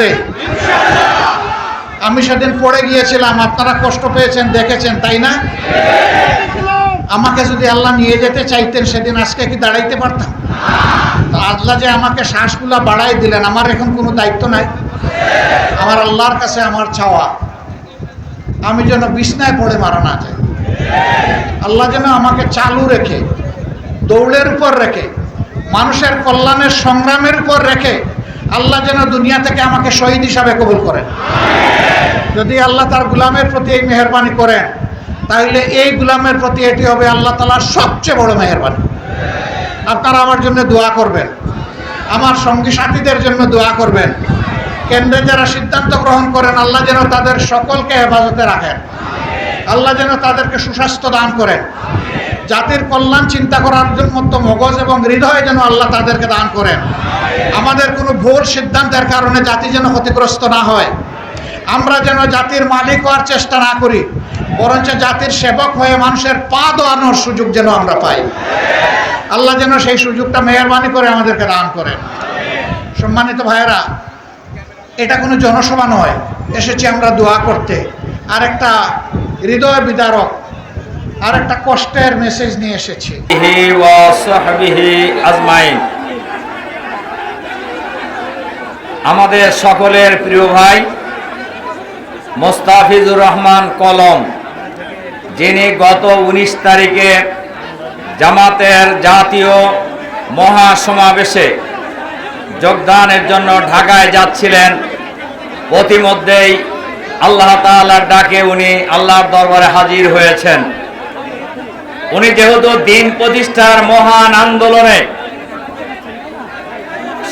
থাকবে আমি সেদিন পড়ে গিয়েছিলাম, আপনারা কষ্ট পেয়েছেন, দেখেছেন, তাই না? আমাকে যদি আল্লাহ নিয়ে যেতে চাইতেন, সেদিন আজকে কি দাঁড়াইতে পারতাম? আল্লাহ যে আমাকে শ্বাসগুলা বাড়াই দিলেন, আমার এখন কোনো দায়িত্ব নাই। আমার আল্লাহর কাছে আমার চাওয়া, আমি যেন বিছনায় পড়ে মারা না যাই। আল্লাহ যেন আমাকে চালু রেখে দৌড়ের উপর রেখে, মানুষের কল্যাণের সংগ্রামের উপর রেখে আল্লাহ যেন দুনিয়া থেকে আমাকে শহীদ হিসাবে কবুল করেন। যদি আল্লাহ তার গুলামের প্রতি এই মেহরবানি করেন, তাহলে এই গুলামের প্রতি এটি হবে আল্লাহ তালার সবচেয়ে বড় মেহরবানি। আপনারা আমার জন্য দোয়া করবেন। আমার সঙ্গী সাথীদের জন্য দোয়া করবেন। কেন্দ্রে যারা সিদ্ধান্ত গ্রহণ করেন, আল্লাহ যেন তাদের সকলকে হেফাজতে রাখেন। আল্লাহ যেন তাদেরকে সুস্বাস্থ্য দান করেন। জাতির কল্যাণ চিন্তা করার জন্য মগজ এবং হৃদয় যেন আল্লাহ তাদেরকে দান করেন। আমাদের কোনো ভুল সিদ্ধান্তের কারণে জাতি যেন ক্ষতিগ্রস্ত না হয়। আমরা যেন জাতির মালিক হওয়ার চেষ্টা না করি, বরঞ্চ জাতির সেবক হয়ে মানুষের পা দোয়ানোর সুযোগ যেন আমরা পাই। আল্লাহ যেন সেই সুযোগটা মেহরবানি করে আমাদেরকে দান করেন। সম্মানিত ভাইয়েরা, এটা কোনো জনসভা নয়, এসেছি আমরা দোয়া করতে। আর একটা হৃদয় বিদারক আর একটা কষ্টের মেসেজ নিয়ে এসেছি। আমাদের সকলের প্রিয় ভাই মোস্তাফিজুর রহমান কলম, যিনি গত উনিশ তারিখে জামাতের জাতীয় মহাসমাবেশে যোগদানের জন্য ঢাকায় যাচ্ছিলেন। প্রতিমধ্যেই আল্লাহ তাআলার ডাকে উনি আল্লাহর দরবারে হাজির হয়েছেন। উনি যেহেতু দিন প্রতিষ্ঠার মহান আন্দোলনে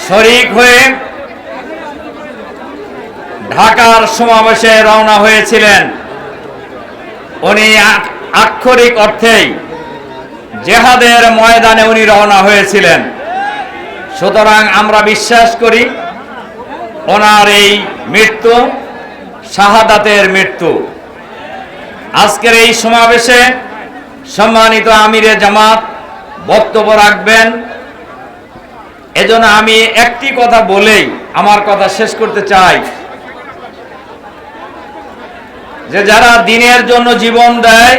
শরিক হয়ে ঢাকার সমাবেশে রওনা হয়েছিলেন। উনি আক্ষরিক অর্থেই জেহাদের ময়দানে উনি রওনা হয়েছিলেন। সুতরাং আমরা বিশ্বাস করি, ওনার এই মৃত্যু, শাহাদাতের মৃত্যু। আজকের এই সমাবেশে সম্মানিত আমিরে জামাত বক্তব্য রাখবেন। এজন্য আমি একটি কথা বলেই আমার কথা শেষ করতে চাই। যে যারা দিনের জন্য জীবন দেয়,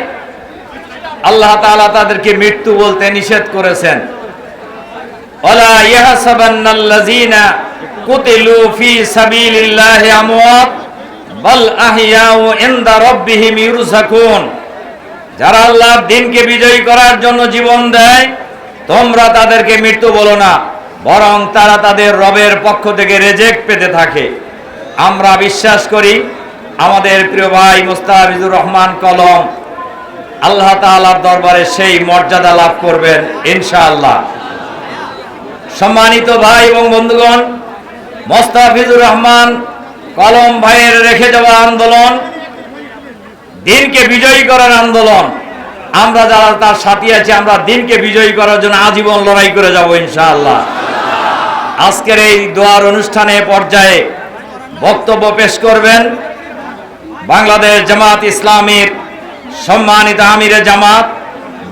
আল্লাহ তাআলা তাদেরকে মৃত্যু বলতে নিষেধ করেছেন। কুতিলু ফি যারা দিনকে বিজয়ী করার জন্য জীবন দেয়, তোমরা তাদেরকে মৃত্যু বলো না, বরং তারা তাদের রবের পক্ষ থেকে রেজেক্ট পেতে থাকে। আমরা বিশ্বাস করি আমাদের প্রিয় ভাই মুস্তাফিজুর রহমান কলম, আল্লাহ তাআলার দরবারে সেই মর্যাদা লাভ করবেন ইনশাআল্লাহ। সম্মানিত ভাই এবং বন্ধুগণ, মোস্তাফিজুর রহমান কলম ভাইয়ের রেখে যাওয়া আন্দোলন, দিনকে বিজয়ী করার আন্দোলন, আমরা যারা তার সাথী আছি, আমরা দিনকে বিজয়ী করার জন্য আজীবন লড়াই করে যাব ইনশাআল্লাহ। আজকের এই দোয়ার অনুষ্ঠানে পর্যায়ে বক্তব্য পেশ করবেন বাংলাদেশ জামাত ইসলামীর সম্মানিত আমিরে জামাত,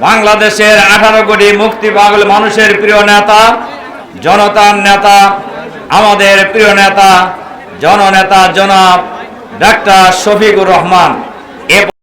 বাংলাদেশের আঠারো কোটি মুক্তি পাগল মানুষের প্রিয় নেতা, জনতার নেতা, আমাদের প্রিয় নেতা, জননেতা জনাব ডাক্তার শফিকুর রহমান।